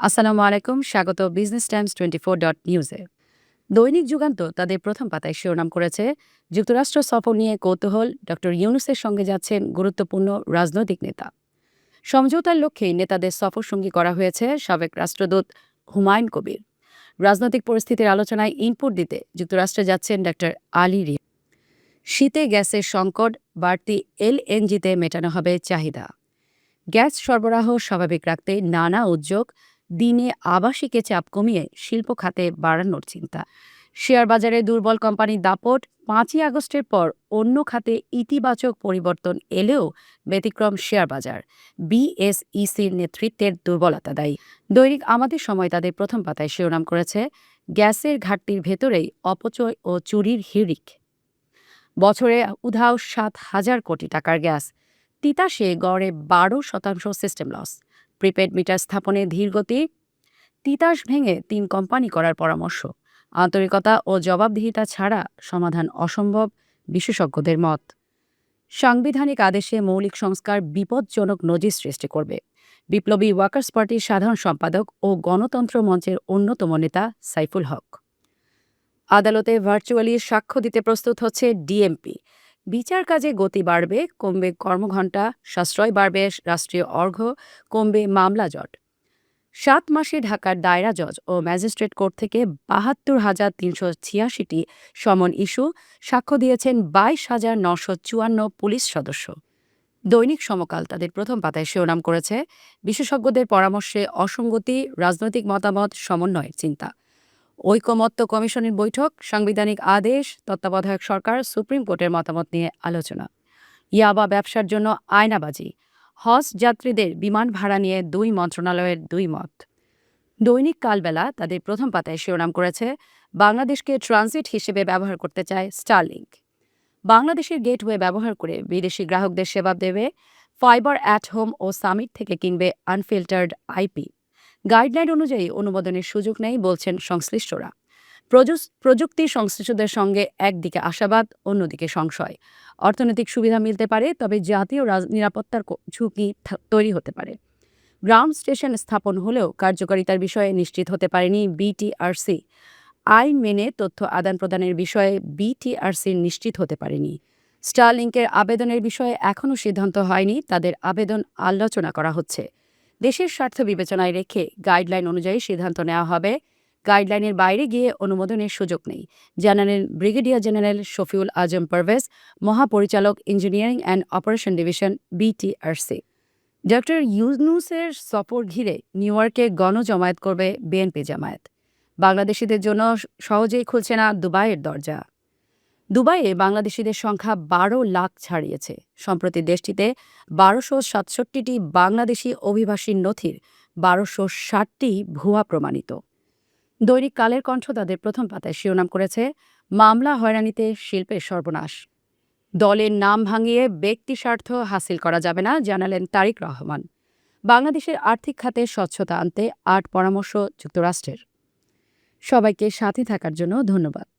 আসসালামু আলাইকুম, স্বাগত business times twenty four dot নিউজে দৈনিক যুগান্ত তাদের প্রথম পাতায় শিরোনাম করেছে, যুক্তরাষ্ট্র সফর নিয়ে কৌতূহল ড ইউনুসের সঙ্গে যাচ্ছেন গুরুত্বপূর্ণ রাজনৈতিক নেতা। সমঝোতার লক্ষ্যেই নেতাদের সফর সঙ্গী করা হয়েছে সাবেক রাষ্ট্রদূত হুমায়ুন কবির। রাজনৈতিক পরিস্থিতির আলোচনায় ইনপুট দিতে যুক্তরাষ্ট্রে যাচ্ছেন ড আলী রি শীতে গ্যাসের সংকট, বাড়তি এলএনজিতে মেটানো হবে চাহিদা। গ্যাস সরবরাহ স্বাভাবিক রাখতে নানা উদ্যোগ দিনে আবাসিকে চাপ কমিয়ে শিল্প খাতে বাড়ানোর চিন্তা। শেয়ার বাজারে দুর্বল কোম্পানির দাপট, পাঁচই আগস্টের পর অন্য খাতে ইতিবাচক পরিবর্তন এলেও ব্যতিক্রম শেয়ার বাজার বিএসইসির নেতৃত্বের দুর্বলতা দায়ী। দৈনিক আমাদের সময় তাদের প্রথম পাতায় শিরোনাম করেছে, গ্যাসের ঘাটতির ভেতরেই অপচয় ও চুরির হিড়িক। বছরে উধাও সাত হাজার কোটি টাকার গ্যাস, তিতাসে গড়ে বারো শতাংশ সিস্টেম লস প্রিপেড মিটার স্থাপনে ধীরগতি তিতাস ভেঙে তিন কোম্পানি করার পরামর্শ। আন্তরিকতা ও জবাবদিহিতা ছাড়া সমাধান অসম্ভব, বিশেষজ্ঞদের মত। সাংবিধানিক আদেশে মৌলিক সংস্কার বিপজ্জনক নজির সৃষ্টি করবে। বিপ্লবী ওয়ার্কার্স পার্টির সাধারণ সম্পাদক ও গণতন্ত্র মঞ্চের অন্যতম নেতা সাইফুল হক। আদালতে ভার্চুয়ালি সাক্ষ্য দিতে প্রস্তুত হচ্ছে ডিএমপি। বিচার কাজে গতি বাড়বে, কমবে কর্মঘণ্টা, সাশ্রয় বাড়বে রাষ্ট্রীয় অর্ঘ কমবে মামলা জট। সাত মাসে ঢাকার দায়রা জজ ও ম্যাজিস্ট্রেট কোর্ট থেকে বাহাত্তর হাজার তিনশো ছিয়াশিটি সমন ইস্যু সাক্ষ্য দিয়েছেন বাইশ হাজার নশো চুয়ান্ন পুলিশ সদস্য। দৈনিক সমকাল তাদের প্রথম পাতায় শিরোনাম করেছে, বিশেষজ্ঞদের পরামর্শে অসঙ্গতি, রাজনৈতিক মতামত, সমন্বয়ের চিন্তা। ঐকমত্য কমিশনের বৈঠক, সাংবিধানিক আদেশ, তত্ত্বাবধায়ক সরকার, সুপ্রিম কোর্টের মতামত নিয়ে আলোচনা। ইয়াবা ব্যবসার জন্য আয়নাবাজি। হজ যাত্রীদের বিমান ভাড়া নিয়ে দুই মন্ত্রণালয়ের দুই মত। দৈনিক কালবেলা তাদের প্রথম পাতায় শিরোনাম করেছে, বাংলাদেশকে ট্রানজিট হিসেবে ব্যবহার করতে চায় স্টারলিংক। বাংলাদেশের গেটওয়ে ব্যবহার করে বিদেশি গ্রাহকদের সেবা দেবে, ফাইবার অ্যাট হোম ও সামিট থেকে কিনবে আনফিল্টার্ড আইপি। গাইডলাইন অনুযায়ী অনুমোদনের সুযোগ নেই বলছেন সংশ্লিষ্টরা। প্রযুক্তি সংশ্লিষ্টদের সঙ্গে একদিকে আশাবাদ, অন্যদিকে সংশয়। অর্থনৈতিক সুবিধা মিলতে পারে, তবে জাতীয় নিরাপত্তার ঝুঁকি তৈরি হতে পারে। গ্রাউন্ড স্টেশন স্থাপন হলেও কার্যকারিতার বিষয়ে নিশ্চিত হতে পারেনি বিটিআরসি। আইন মেনে তথ্য আদান প্রদানের বিষয়ে বিটিআরসি নিশ্চিত হতে পারেনি। স্টারলিংকের আবেদনের বিষয়ে এখনও সিদ্ধান্ত হয়নি, তাদের আবেদন আলোচনা করা হচ্ছে। দেশের স্বার্থ বিবেচনায় রেখে গাইডলাইন অনুযায়ী সিদ্ধান্ত নেওয়া হবে। গাইডলাইনের বাইরে গিয়ে অনুমোদনের সুযোগ নেই। জানালেন ব্রিগেডিয়ার জেনারেল শফিউল আজম পারভেজ, মহাপরিচালক engineering and operation division, BTRC. Doctor ইউনুসের সফর ঘিরে নিউ ইয়র্কে গণজমায়েত করবে বিএনপি জামায়াত। বাংলাদেশিদের জন্য সহজেই খুলছে না দুবাইয়ের দরজা। দুবাইয়ে বাংলাদেশিদের সংখ্যা বারো লাখ ছাড়িয়েছে। সম্প্রতি দেশটিতে বারোশো সাতষট্টিটি বাংলাদেশি অভিবাসীর নথির বারোশো ষাটটি ভুয়া প্রমাণিত। দৈনিক কালের কণ্ঠ তাদের প্রথম পাতায় শিরোনাম করেছে, মামলা হয়রানিতে শিল্পের সর্বনাশ। দলের নাম ভাঙিয়ে ব্যক্তি স্বার্থ হাসিল করা যাবে না, জানালেন তারিক রহমান। বাংলাদেশের আর্থিক খাতে স্বচ্ছতা আনতে আট পরামর্শ যুক্তরাষ্ট্রের। সবাইকে সাথে থাকার জন্য ধন্যবাদ।